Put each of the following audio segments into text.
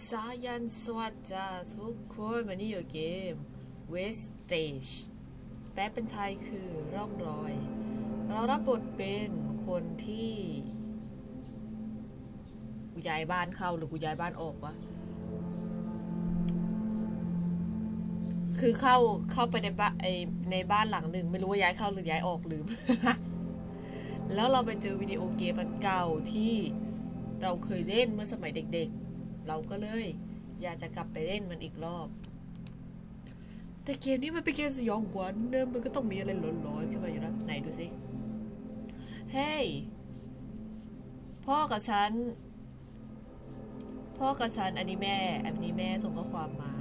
สายันสวัสดีทุกคนวันนี้อยู่เกม Wastage แปลเป็นไทยคือร่องรอย เรารับบทเป็นคนที่กูย้ายบ้านเข้าหรือกูย้ายบ้านออกวะ คือเข้าเข้าไปในบ้านในบ้านหลังหนึ่งไม่รู้ว่าย้ายเข้าหรือย้ายออกลืม แล้วเราไปเจอวิดีโอเกมอันเก่าที่เราเคยเล่นเมื่อสมัยเด็กๆ เราก็เลย อยากจะกลับไปเล่นมันอีกรอบ แต่เกมนี้มันเป็นเกมสยองขวัญเนิ่มมันก็ต้องมีอะไรหลอนๆขึ้นมาอยู่แล้วไหนดูสิเฮ้ย พ่อกับฉัน พ่อกับฉันอันนี้แม่ อันนี้แม่ส่งข้อความมา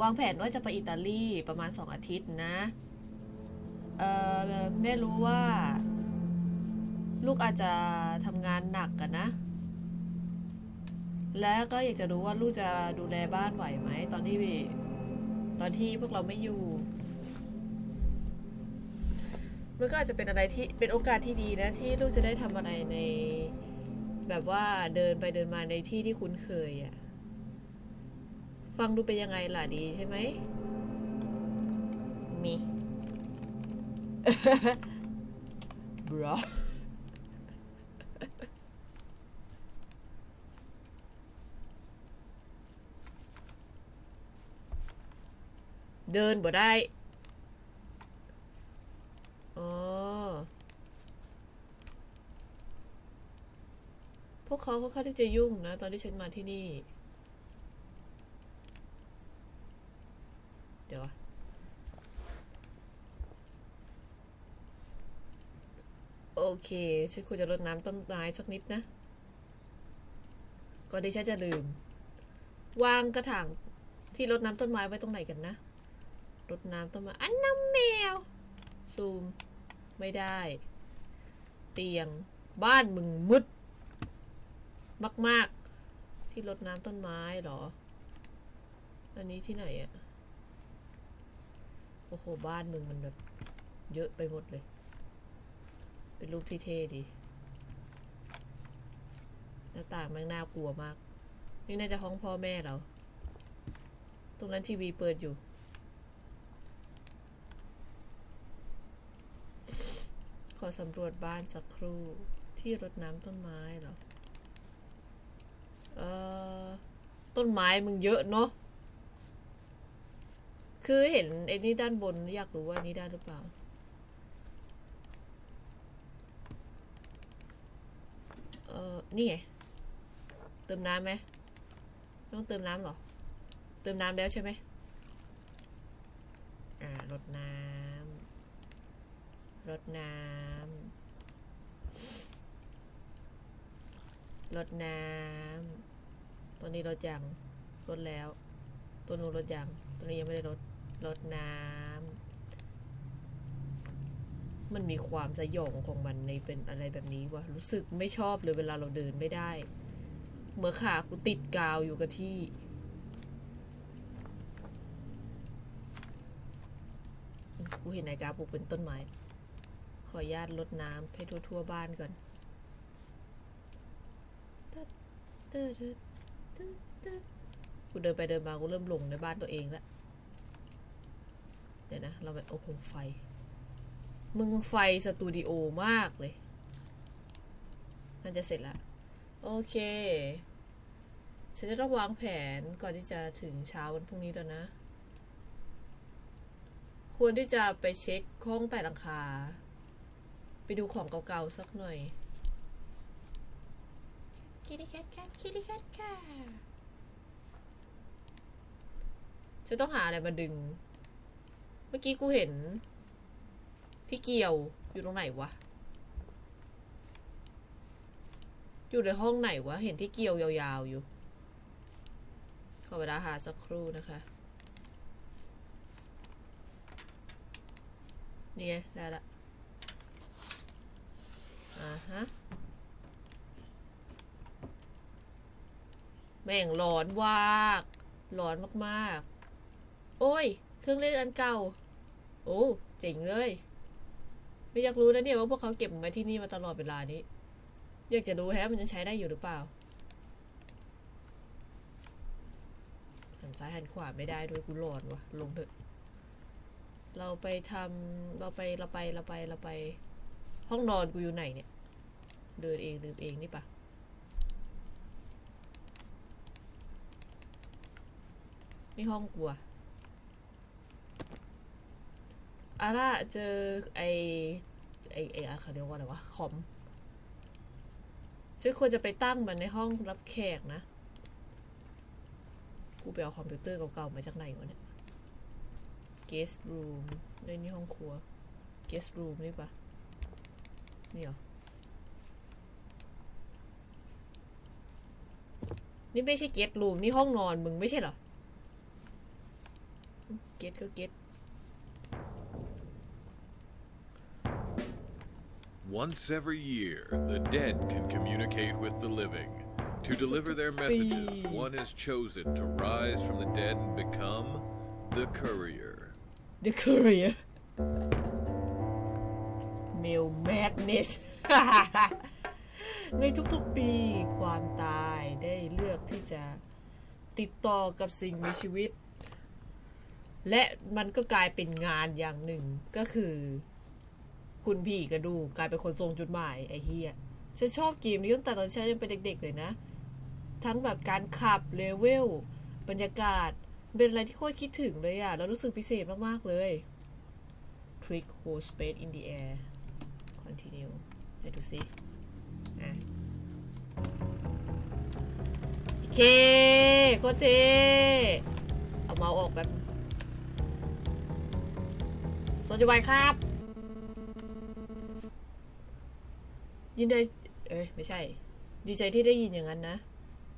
วางแผนว่าจะไปอิตาลีประมาณสองอาทิตย์นะ เออแม่รู้ว่า ลูกอาจจะทำงานหนักกันนะ และก็อยากจะรู้ว่าลูกจะดูแลบ้านไหวไหมตอนที่ตอนที่พวกเราไม่อยู่มันก็อาจจะเป็นอะไรที่เป็นโอกาสที่ดีนะที่ลูกจะได้ทำอะไรใน แบบว่าเดินไปเดินมาในที่ที่คุ้นเคยอะฟังดูเป็นยังไงล่ะดีใช่ไหมมี bro เดินบ่ได้อ๋อพวกเขาค่อนข้างที่จะยุ่งนะ ตอนที่ฉันมาที่นี่ เดี๋ยวโอเค ฉันควรจะรดน้ำต้นไม้สักนิดนะ ก่อนที่ฉันจะลืม วางกระถางที่รดน้ำต้นไม้ไว้ตรงไหนกันนะ รดน้ำต้นไม้อันน้ำแมว ซูม ไม่ได้ เตียง บ้านมึงมืด มาก ๆ ที่รดน้ำต้นไม้หรอ อันนี้ที่ไหนอะโอ้โห บ้านมึงมันแบบ เยอะไปหมดเลย เป็นรูปที่เท่ดี หน้าต่างแม่งน่ากลัวมาก นี่น่าจะห้องพ่อแม่เรา ตรงนั้นทีวีเปิดอยู่ ขอ สำรวจบ้านสักครู่ ที่รดน้ำต้นไม้เหรอ เออต้นไม้มึงเยอะเนาะ คือเห็นไอ้นี่ด้านบนอยากรู้ว่านี่ได้หรือเปล่า เออนี่ไง เติมน้ำไหมต้องเติมน้ำเหรอ เติมน้ำแล้วใช่ไหม อ่ารดน้ำ รดน้ำรดน้ำตัวนี้รดยังรดแล้ว ตัวนู้นรดยังตัวนี้ยังไม่ได้รดรดน้ำมันมีความสยองของมันในเป็นอะไรแบบนี้วะรู้สึกไม่ชอบเลยเวลาเราเดินไม่ได้เหมือขากูติดกาวอยู่กับที่กูเห็นนายกาปลูกเป็นต้นไม้ ขออนุญาตลดน้ำให้ทั่วๆบ้านก่อนกูเดินไปเดินมากูเริ่มหลงในบ้านตัวเองแล้วเดี๋ยวนะ เราไปโอ้โหไฟ มึงไฟสตูดิโอมากเลยน่าจะเสร็จละ โอเค ฉันจะต้องวางแผนก่อนที่จะถึงเช้าวันพรุ่งนี้ตอนนะ ควรที่จะไปเช็คห้องใต้หลังคา ไปดูของเก่าๆสักหน่อยคิริแคทแคทคิริแคทแคทจะต้องหาอะไรมาดึง เมื่อกี้กูเห็นที่เกี่ยวอยู่ตรงไหนวะ อยู่ในห้องไหนวะ เห็นที่เกี่ยวยาวๆอยู่ ขอเวลาหาสักครู่นะคะ นี่ไงได้ละ อ่าฮะ แม่งหลอนวากหลอนมากๆ โอ้ย เครื่องเล่นอันเก่า โอ้เจ๋งเลย ไม่อยากรู้นะเนี่ยว่าพวกเขาเก็บไว้ที่นี่มาตลอดเวลานี้ อยากจะรู้แฮะมันจะใช้ได้อยู่หรือเปล่าหันซ้ายหันขวาไม่ได้ด้วยกูหลอนวะลงเถอะ เราไปทำเราไปเราไปเราไปเราไป ห้องนอนกูอยู่ไหนเนี่ย เดินเองลืมเองนี่ปะนี่ห้องกูอะอาร่าเจอไอไอไออะเขาเรียกว่าอะไรวะคอมฉันควรจะไปตั้งมันในห้องรับแขกนะ กูไปเอาคอมพิวเตอร์เก่าๆมาจากไหนวะเนี่ย guest room ในนี่ห้องครัว guest room นี่ปะ นี่เหรอ นี่ไม่ใช่ guest room นี่ห้องนอนมึงไม่ใช่เหรอ guest ก็ guest Once every year, the dead can communicate with the living. To deliver their messages, one is chosen to rise from the dead and become the courier. The Courier Mail Madness ในทุกๆปีความตายได้เลือกที่จะติดต่อกับสิ่งมีชีวิต และมันก็กลายเป็นงานอย่างหนึ่งก็คือ คุณพี่กระดูกลายเป็นคนทรงจุดหมายไอ้เฮียฉันชอบเกมนี้ตั้งแต่ตอนฉันยังเป็นเด็ก ๆ เลยนะ ทั้งแบบการขับเลเวลบรรยากาศเป็นอะไรที่โคตรคิดถึงเลยอะแล้วรู้สึกพิเศษมาก ๆ เลย Trick hold space in the air continue ให้ดูสิอะโอเคโคตรเท่เอาเมาส์ออกแบบสวัสดีวันครับ ยินดีเอ้ย ไม่ใช่ ดีใจที่ได้ยินอย่างนั้นนะ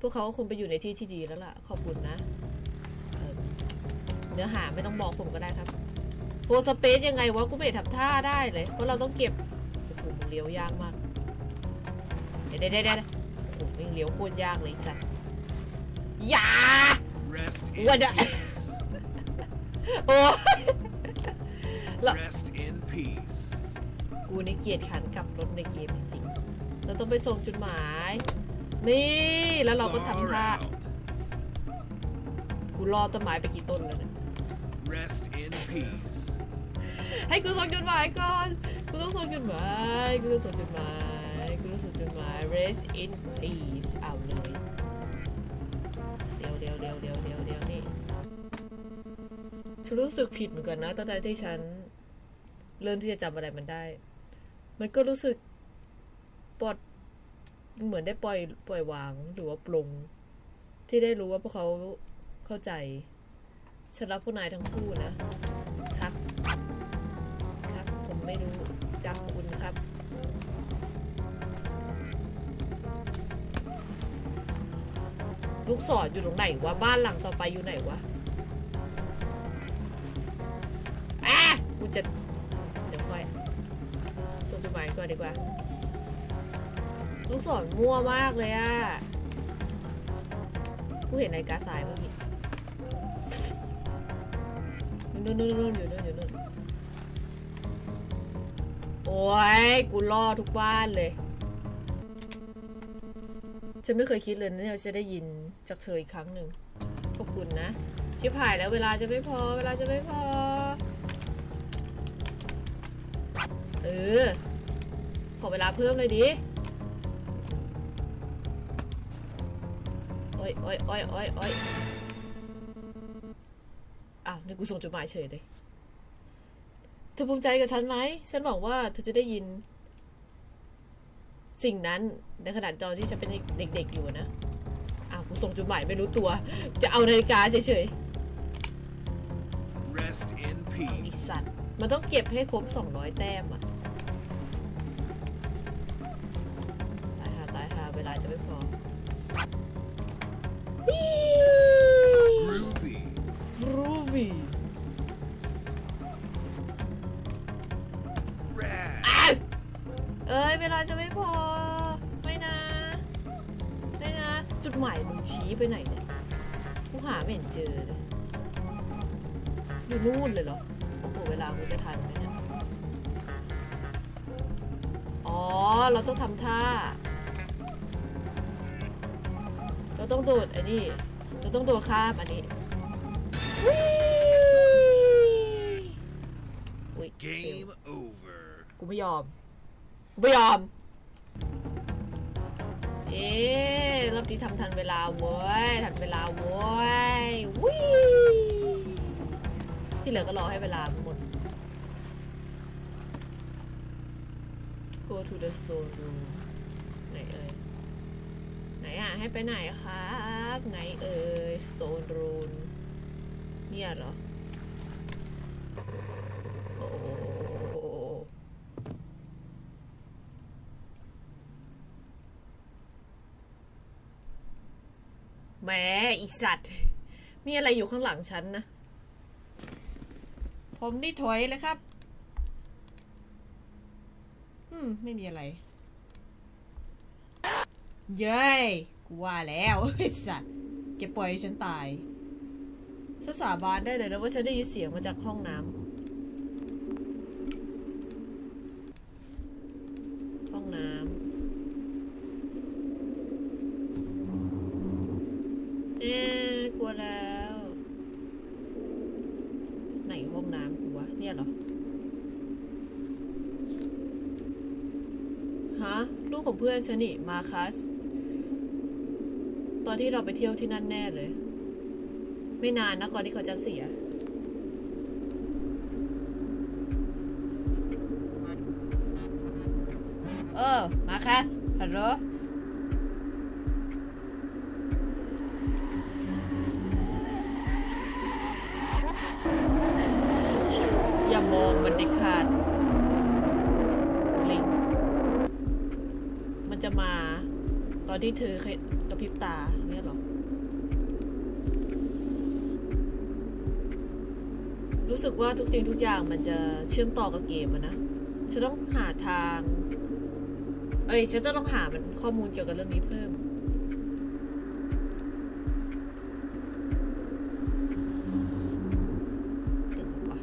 พวกเขาก็คงไปอยู่ในที่ที่ดีแล้วล่ะ ขอบคุณนะเเนื้อหาไม่ต้องบอกผมก็ได้ครับโพสเปซยังไงวะ กูไม่เห็นทำท่าได้เลย เพราะเราต้องเก็บ เลี้ยวยากมาก เดี๋ยวเดี๋ยวเดี๋ยวโอ้โหมึงเลี้ยวโคตรยากเลยไอ้สัสอย่า Rest in What the- peace. โอ้ย Rest in peace. กูนี่เกียดขันกับรถในเกมจริงๆเราต้องไปส่งจุดหมาย นี่แล้วเราก็ทำท่ากูรอต้นไม้ไปกี่ต้นแล้วเนี่ย Rest in peace. ให้กูส่งจดหมายก่อน กูต้องส่งจดหมาย กูต้องส่งจดหมาย กูต้องส่งจดหมาย rest in peace เอาเลยเดี๋ยวเดี๋ยวเดี๋ยวเดี๋ยวเดี๋ยวเดี๋ยวนี่ฉันรู้สึกผิดเหมือนกันนะตั้งแต่ที่ฉัน เริ่มที่จะจำอะไรมันได้ มันก็รู้สึกปลดเหมือนได้ปล่อยปล่อยวางหรือว่าปลงที่ได้รู้ว่าพวกเขาเข้าใจ ฉันรักพวกนายทั้งคู่นะ จักคุณครับลูกศรอยู่ตรงไหนวะ บ้านหลังต่อไปอยู่ไหนวะอะกูจะ เดี๋ยวค่อยส่งจดหมายก่อนดีกว่า ลูกศรมั่วมากเลยอะกูเห็นนาฬิกาสายเมื่อกี้นู่นนู่นนู่นอยู่นู่นอยู่นู่น อ้ยกูล่อทุกบ้านเลย ฉันไม่เคยคิดเลยนะเนี่ยจะได้ยินจากเธออีกครั้งหนึ่งขอบคุณนะ ชิบหายแล้วเวลาจะไม่พอ เวลาจะไม่พอ เออ ขอเวลาเพิ่มเลยดิโอ้ยโอ้ยโอ้ยโอ้ยโอ้ยอ้าวนี่กูส่งจดหมายเฉยเลย เธอภูมิใจกับฉันไหม ฉันหวังว่าเธอจะได้ยิน สิ่งนั้นในขณะตอนที่ฉันเป็นเด็กๆอยู่นะ อ้าวกูส่งจดหมายไม่รู้ตัว จะเอานาฬิกาเฉย Rest in ๆไอ peace. สัตว์ มันต้องเก็บให้ครบ 200 แต้มอะตายหาตายหาเวลาจะไม่พอวี่ Groovy. รูบี้ อ้ยเวลาจะไม่พอ ไม่นะ ไม่นะ จุดหมายมึงชี้ไปไหนเนี่ยกูหาไม่เห็นเจอเลยอยู่นู่นเลยเหรอ โอ้โห เวลากูจะทันไหมเนี่ย อ๋อ เราต้องทำท่า เราต้องโดดอันนี้ เราต้องโดดข้ามอันนี้วิอุ้ย Game over. กูไม่ยอมกู ไม่ยอม เอ๊ะรอบที่ทำทันเวลาเว้ย ทันเวลาเว้ยวิที่เหลือก็รอให้เวลาหมด go to the store room ไหนเอ่ย ไหนอะ ให้ไปไหนครับ ไหนเอ่ย stone room เนี่ยเหรอ โอ้โห แหมอีสัตว์ มีอะไรอยู่ข้างหลังฉันนะ ผมนี่ถอยเลยครับ อืม ไม่มีอะไร เย้ยกูว่าแล้วไอ้สัตว์แกปล่อยฉันตายฉันสาบานได้เลยนะว่าฉันได้ยินเสียงมาจากห้องน้ำ ห้องน้ำ เอ๊ะกลัวแล้ว ไหนห้องน้ำกูวะ เนี่ยเหรอ ฮะ ลูกข อนฉันนี่มาคัส ตอนที่เราไปเที่ยวที่นั่นแน่เลย ไม่นานนะก่อนที่เขาจะเสีย เออ มาคัส ฮัลโหลอย่ามองมันเด็ดขาดลิง มา ตอนที่เธอกระพริบตาเนี่ยหรอ รู้สึกว่าทุกสิ่งทุกอย่างมันจะเชื่อมต่อกับเกมนะ ฉันต้องหาทาง เอ้ย ฉันจะต้องหามันข้อมูลเกี่ยวกับเรื่องนี้เพิ่มถึงแล้ววะ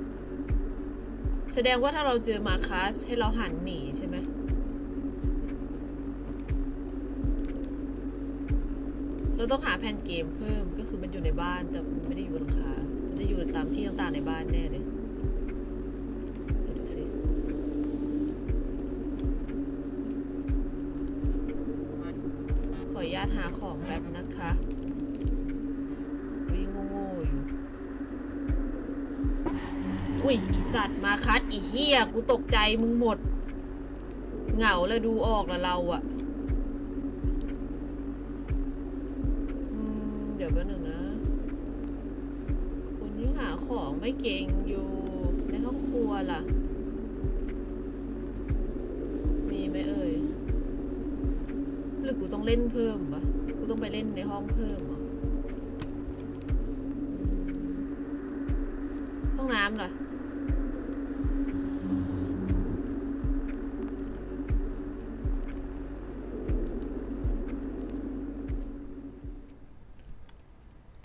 แสดงว่าถ้าเราเจอมาคัสให้เราหันหนีใช่ไหม เราต้องหาแผ่นเกมเพิ่มก็คือมันอยู่ในบ้านแต่ไม่ได้อยู่บนหลังคา มันจะอยู่ตามที่ต่างๆในบ้านแน่เลยเดี๋ยวดูสิขออนุญาตหาของแป๊บนะคะวิ่งโง่ๆอยู่ อุ้ยอีสัตว์มาคัดอีเหี้ยกูตกใจมึงหมด เหงาแล้วดูออกแล้วเราอะ ไม่เก่งอยู่ในห้องครัวล่ะ มีไหมเอ่ยหรือกูต้องเล่นเพิ่มปะกูต้องไปเล่นในห้องเพิ่มเหรอห้องน้ำล่ะ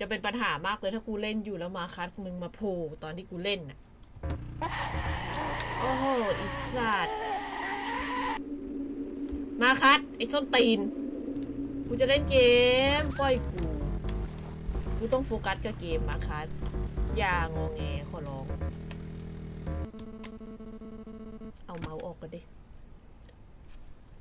จะเป็นปัญหามากเลยถ้ากูเล่นอยู่แล้วมาคัสมึงมาโผล่ตอนที่กูเล่นน่ะ โอ้โหอีสัตว์มาคัดไอ้ส้นตีน กูจะเล่นเกมปล่อยกู กูต้องโฟกัสกับเกมมาคัดอย่างงอแงขอร้อง เอาเมาส์ออกกันดิ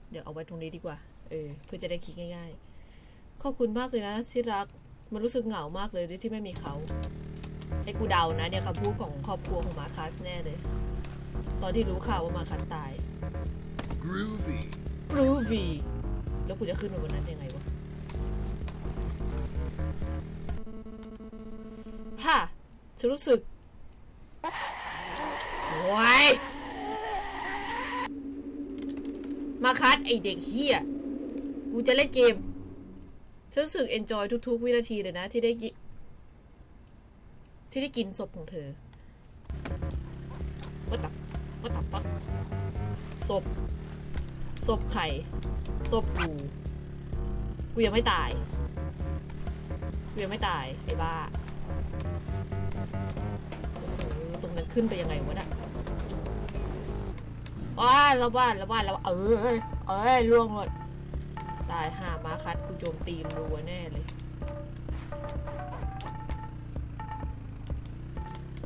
เดี๋ยวเอาไว้ตรงนี้ดีกว่า เออ เพื่อจะได้คลิกง่ายๆ ขอบคุณมากเลยนะที่รัก มันรู้สึกเหงามากเลยที่ไม่มีเขาไอ้กูเดานะเนี่ยคำพูดของครอบครัวของมาคัสแน่เลย ตอนที่รู้ข่าวว่ามาคัสตาย Groovy. กรูวีแล้วกูจะขึ้นไปบนนั้นยังไงวะฮ่าฉันรู้สึกโอ้ยมาคัดไอเด็กเฮียกูจะเล่นเกม ฉันรู้สึกเอนจอยทุก ๆ วินาทีเลยนะที่ได้กิที่ได้กินศพของเธอว่าตับว่าตับฟักศพ ศพไข่ ศพกูกูยังไม่ตายกูยังไม่ตาย ไอ้บ้า ตรงนั้นขึ้นไปยังไงวะน่ะว้าแล้วบ้านแล้วบ้านแล้วเออ เออล่วงหมด ตายห่ามาคัดกูโจมตีมรัวแน่เลย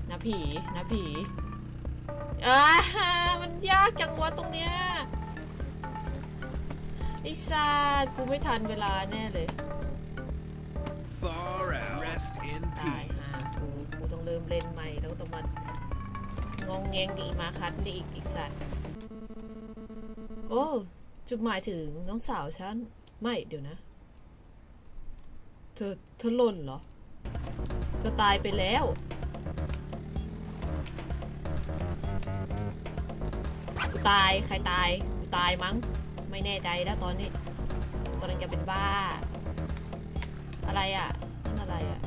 นะผี นะผีอ่ามันยากจังวะตรงเนี้ยไอ้ซาดกูไม่ทันเวลาแน่เลย Far out. Rest in ตายฮะกู กูต้องเริ่มเล่นใหม่แล้วก็ต้องมางองแงงกับอีมาคัดนี่อีกอีกสัตว์ โอ้ จุดหมายถึงน้องสาวฉัน ไม่เดี๋ยวนะ เธอเธอหล่นเหรอ เธอตายไปแล้ว กูตายใครตาย กูตายมั้ง ไม่แน่ใจแล้วตอนนี้กูกำลังจะเป็นบ้า อะไรอะนั่นอะไรอะ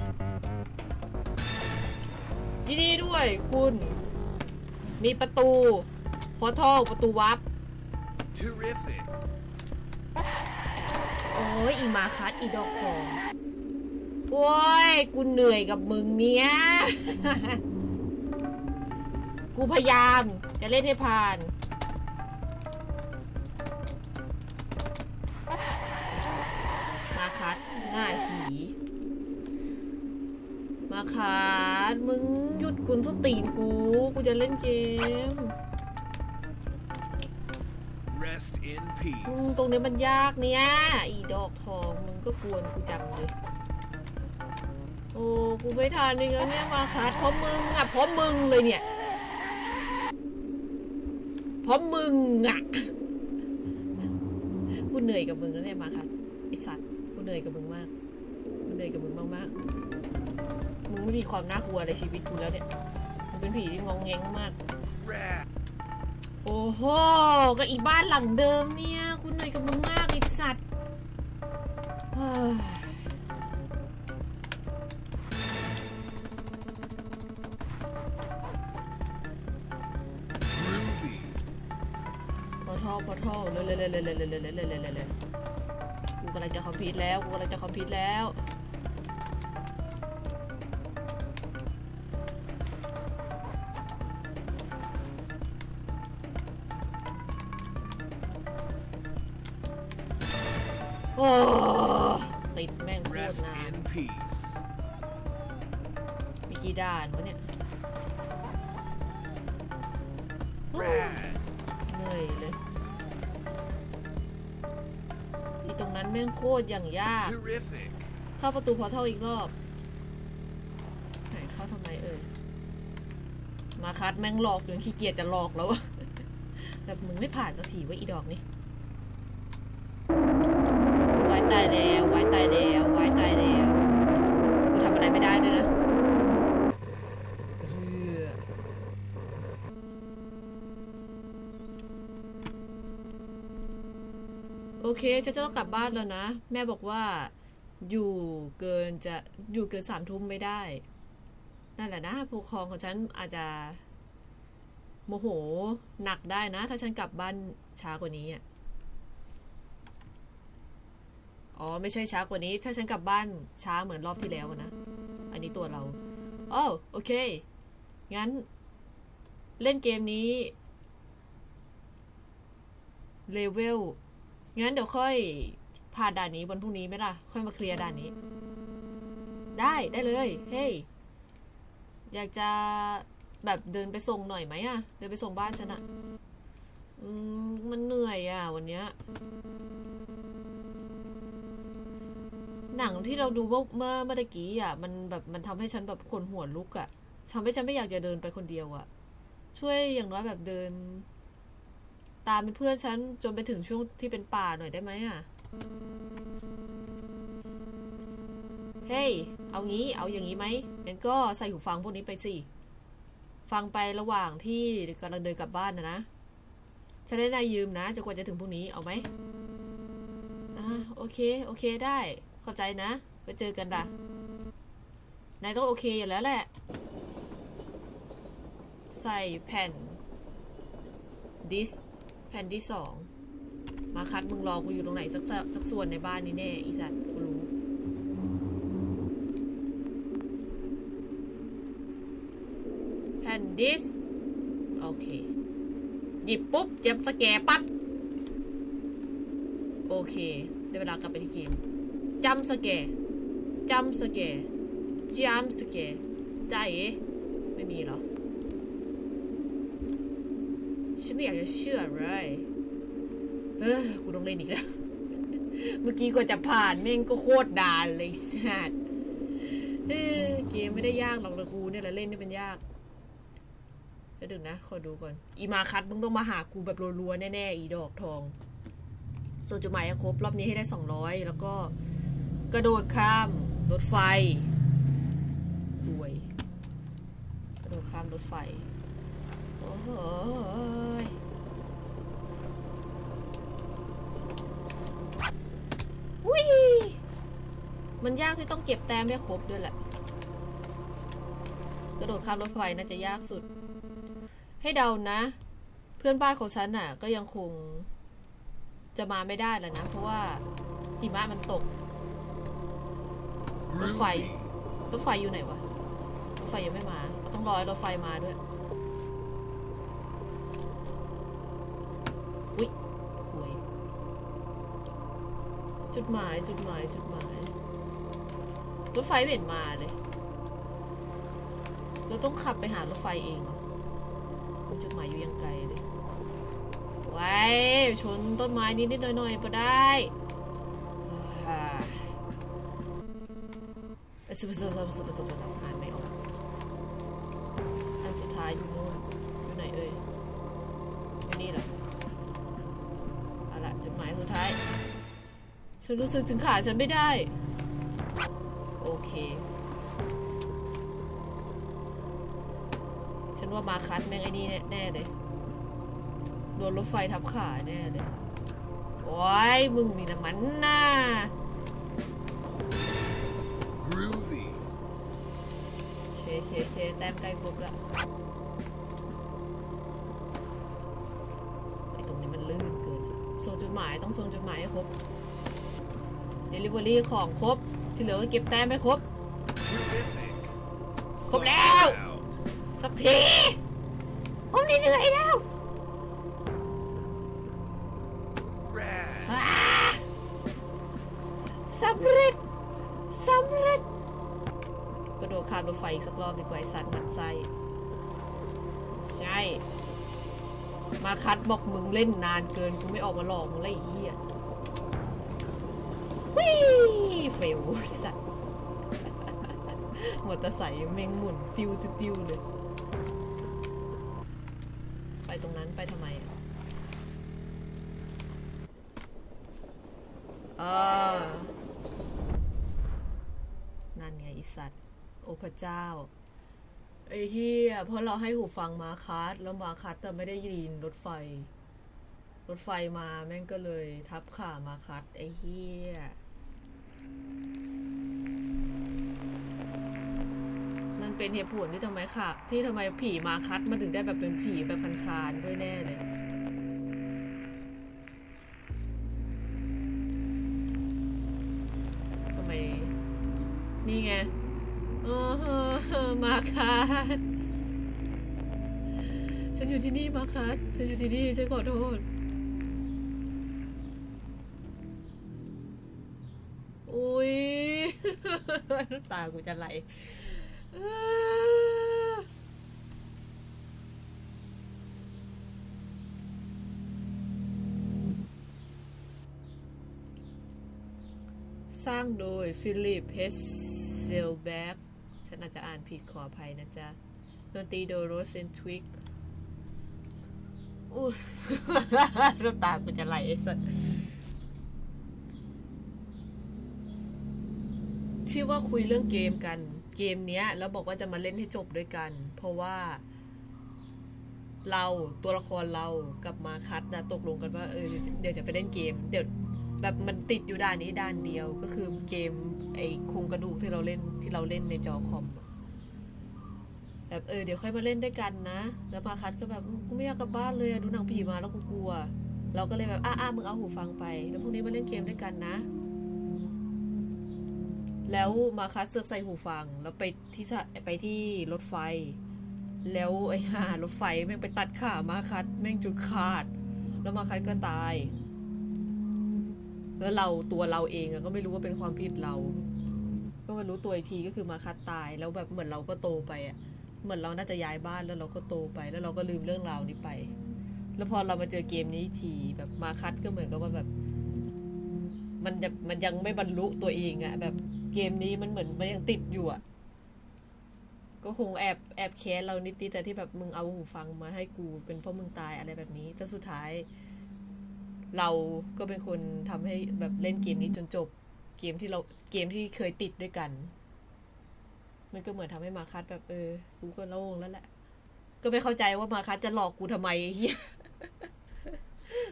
ยินดีด้วยคุณ มีประตูพอท่อประตูวับ Terrific. โอ้ยอีมาคัสอีดอกทองโอ้ยกูเหนื่อยกับมึงเนี้ย กูพยายามจะเล่นให้ผ่านมาคัสหน้าหีมาคัสมึงหยุดกุนสตีนกู กูจะเล่นเกม ม peace. ตรงนี้มันยากเนี่ยอีดอกทองมึงก็กวนกูจังเลย โอ้กูไม่ทันเลยเนี่ยมาคัดเพราะมึงอะเพราะมึงเลยเนี่ยเพราะมึงอะกูเหนื่อยกับมึงแล้วเนี่ยมาคัดไอสัตว์กูเหนื่อยกับมึงมากกูเหนื่อยกับมึงมากๆมึงไม่มีความน่ากลัวในชีวิตกูแล้วเนี่ยมึงเป็นผีที่งองแงงมาก Rat. โอ้โห ก็อีบ้านหลังเดิมเนี่ยกูเหนื่อยกับมึงมากไอีสัตว์พอท่อพอท่อเร็วเร็วเร็วเร็วเร็วเร็วเร็วเร็วเร็วเร็วเร็วกูกำลังจะคอมพิวต์แล้ว กูกำลังจะคอมพิวต์แล้ว โอ้ติดแม่งโคตร Rest นาน in peace. มีกี่ด่านวะเนี่ย Rat. เหนื่อยเลยอีตรงนั้นแม่งโคตรอย่างยาก Terrific. เข้าประตูพอร์ทัลอีกรอบ ไหนเข้าทำไมเอ่ย มาคัดแม่งหลอกจนขี้เกียจจะหลอกแล้วอะ แบบมึงไม่ผ่านสักทีไว้ยอีดอกนี่ไว้ ตายแล้วไว้ตายแล้วไว้ตายแล้ว กูทำอะไรไม่ได้ด้วยนะโอเคฉันจะต้องกลับบ้านแล้วนะ แม่บอกว่า อยู่เกินจะอยู่เกินสามทุ่มไม่ได้ นั่นแหละนะผู้ปกครองของฉันอาจจะ โมโหหนักได้นะ ถ้าฉันกลับบ้านช้ากว่านี้อะ อ๋อ ไม่ใช่ช้ากว่านี้ ถ้าฉันกลับบ้านช้าเหมือนรอบที่แล้วนะ อันนี้ตัวเราอ๋อโอเค งั้น เล่นเกมนี้เลเวล งั้นเดี๋ยวค่อยผ่านด่านนี้วันพรุ่งนี้ไหมล่ะ ค่อยมาเคลียร์ด่านนี้ ได้ได้เลย เฮ้ย อยากจะแบบเดินไปส่งหน่อยไหมอะเดินไปส่งบ้านฉันอะอมมันเหนื่อยอะวันเนี้ย หนังที่เราดูเมื่อเมื่อเมื่อตะกี้อะ มันแบบมันทำให้ฉันแบบขนหัวลุกอะทำให้ฉันไม่อยากจะเดินไปคนเดียวอะ ช่วยอย่างน้อยแบบเดิน ตามเป็นเพื่อนฉันจนไปถึงช่วงที่เป็นป่าหน่อยได้ไหมอะ เฮ้ย เอางี้ เอาอย่างนี้ไหมงั้นก็ใส่หูฟังพวกนี้ไปสิ ฟังไประหว่างที่กำลังเดินกลับบ้านนะนะ ฉันได้นายยืมนะจนกว่าจะถึงพรุ่งนี้ เอาไหมอ่าโอเค โอเคได้ เข้าใจนะไปเจอกันด่ะนายต้องโอเคอยู่แล้วแหละ ใส่แผ่นดิสแผ่นที่สอง มาคัดมึงรอกูอยู่ตรงไหนสักสักส่วนในบ้านนี้แน่อีสัตว์กูรู้ แผ่นดิส โอเค หยิบปุ๊บเจ็บสแกปั๊บ โอเค ได้เวลากลับไปที่เกม จำสแกร์จำสแกร์จำสแกร์ได้ไม่มีหรอ ฉันไม่อยากจะเชื่อเลยเฮ้ยกูต้องเล่นอีกแล้ว เมื่อกี้ก็จะผ่านแม่งก็โคตรดานเลยสัตว์เกมไม่ได้ยากหรอกละกูเนี่ยแหละเล่นนี่เป็นยากเดี๋ยวดึงนะ ขอดูก่อน อีมาคัดมึงต้องมาหากูแบบรัวๆ แน่ ๆ อีดอกทอง ส่วนจุดหมายครบ รอบนี้ให้ได้สองร้อยแล้วก็ กระโดดข้ามรถไฟสวย กระโดดข้ามรถไฟ โอ้โหยวิมันยากที่ต้องเก็บแต้มให้ครบด้วยแหละ กระโดดข้ามรถไฟน่าจะยากสุด ให้เดานะ เพื่อนบ้านของฉันน่ะ ก็ยังคง จะมาไม่ได้แล้วนะ เพราะว่าหิมะมันตก Rốt phẩy. Groovy. รถไฟอยู่ไหนวะ รถไฟยังไม่มาเราต้องรอให้รถไฟมาด้วย อุ๊ยคุยจุดหมาย จุดหมาย จุดหมาย รถไฟไม่เห็นมาเลย เราต้องขับไปหารถไฟเองเหรอโอ้จุดหมายอยู่ยังไกลเลย ไว้ ชนต้นไม้นิดนิดๆหน่อยหน่อยๆก็ได้ สุบสุบสุบสุบสุบสุบอ่านไม่ออกอันสุดท้ายอยู่นู่นอยู่ไหนเอ่ยอยู่นี่เหรอเอาละจุดหมายสุดท้าย ฉันรู้สึกถึงขาฉันไม่ได้ โอเค ฉันว่ามาคัดแม่งไอ้นี่แน่เลยโดนรถไฟทับขาแน่เลยโอ้ยมึงมีน้ำมันน่า เคเคเคแต้มใกล้ครบแล้วไอ้ตรงนี้มันลื่นเกินส่งจุดหมายต้องส่งจุดหมายให้ครบเดลิเวอรี่ของครบ ที่เหลือก็เก็บแต้มให้ครบ Terrific. ครบแล้ว Out. สักทีผมเหนื่อยแล้ว Rad. อ่าสำเร็จ ข้ามรถไฟอีกสักรอบดีกว่าไอ้สัตว์หมันไส้ใช่ มาคัดบอกมึงเล่นนานเกินกูไม่ออกมาหลอกมึงเลยไอ้เหี้ยวิเฟลสัตว์มอเตอร์ไซค์แม่งหมุน ติวติวๆเลย ไปตรงนั้นไปทำไมอะอ่านั่นไงไอีสัตว์ โอ้ พระเจ้าไอ้เฮียเพราะเราให้หูฟังมาคัสแล้วมาคัสแต่ไม่ได้ยินรถไฟ รถไฟมาแม่งก็เลยทับขามาคัสไอ้เฮียนั่นเป็นเหตุผลที่ทำไมค่ะ ที่ทำไมผีมาคัสมันถึงได้แบบเป็นผีแบบคันคานด้วยแน่เลย สฉันอยู่ที่นี่มาคัสฉันอยู่ที่นี่ฉันขอโทษ อุ้ยน้ำตากูจะไหลสร้างโดยฟิลิป เฮสเซลแบ็ก ฉันอาจจะอ่านผิดขออภัยนะจ๊ะดนตรีโดโรสเซนทวิกอุ้ยน้ำตากูจะไหลไอ้สัสที่ว่าคุยเรื่องเกมกัน เกมเนี้ย แล้วบอกว่าจะมาเล่นให้จบด้วยกัน เพราะว่า เราตัวละครเรากับมาคัตนะตกลงกันว่าเออเดี๋ยวจะไปเล่นเกม เดี๋ยว แบบมันติดอยู่ด้านนี้ด้านเดียวก็คือเกมไอ้โครงกระดูกที่เราเล่นที่เราเล่นในจอคอมแบบเออเดี๋ยวค่อยมาเล่นด้วยกันนะ แล้วมาคัตก็แบบกูไม่อยากกลับบ้านเลยดูหนังผีมาแล้วกูกลัว เราก็เลยแบบอ้าอ้ามึงเอาหูฟังไป แล้วพรุ่งนี้มาเล่นเกมด้วยกันนะ แล้วมาคัสเสือกใส่หูฟัง แล้วไปที่ไปที่รถไฟ แล้วไอ้ห่ารถไฟแม่งไปตัดขามาคัสแม่งจุดขาด แล้วมาคัสก็ตาย แล้วเราตัวเราเองก็ไม่รู้ว่าเป็นความผิดเรา ก็มารู้ตัวอีกทีก็คือมาคัสตายแล้วแบบเหมือนเราก็โตไปอะเหมือนเราน่าจะย้ายบ้านแล้วเราก็โตไป แล้วเราก็ลืมเรื่องราวนี้ไป แล้วพอเรามาเจอเกมนี้ทีแบบมาคัดก็เหมือนกับว่าแบบ มันจะมันยังไม่บรรลุตัวเองอะแบบเกมนี้มันเหมือนมันยังติดอยู่อะก็คงแอบแอบแค้นเรานิดๆแต่ที่แบบมึงเอาหูฟังมาให้กูเป็นเพราะมึงตายอะไรแบบนี้แต่สุดท้าย เราก็เป็นคนทำให้แบบเล่นเกมนี้จนจบ เกมที่เราเกมที่เคยติดด้วยกัน มันก็เหมือนทำให้มาคัสแบบเออกูก็โล่งแล้วแหละ ก็ไม่เข้าใจว่ามาคัสจะหลอกกูทำไมเฮีย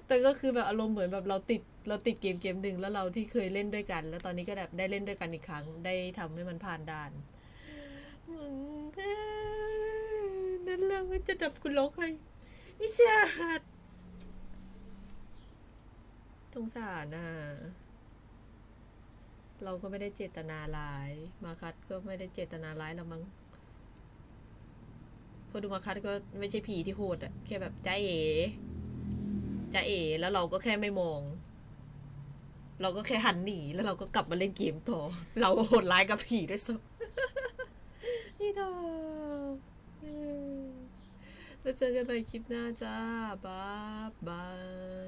แต่ก็คือแบบอารมณ์เหมือนแบบเราติดเราติดเกมเกมหนึ่งแล้วเราที่เคยเล่นด้วยกัน แล้วตอนนี้ก็แบบได้เล่นด้วยกันอีกครั้ง ได้ทำให้มันผ่านด่านมึงนั่นแหละมันจะจับคุณลกให้ไอ้ชาติ งสารน่ะ เราก็ไม่ได้เจตนาร้าย มาคัดก็ไม่ได้เจตนาร้ายละมั้งพอดูมาคัดก็ไม่ใช่ผีที่โหดอะแค่แบบจ้าเอ๋จ้าเอ๋แล้วเราก็แค่ไม่มอง เราก็แค่หันหนีแล้วเราก็กลับมาเล่นเกมต่อ เราโหดร้ายกับผีด้วยซ้ำนี่ดอกเออแล้วเจอกันใหม่คลิปหน้าจ้าบ๊ายบาย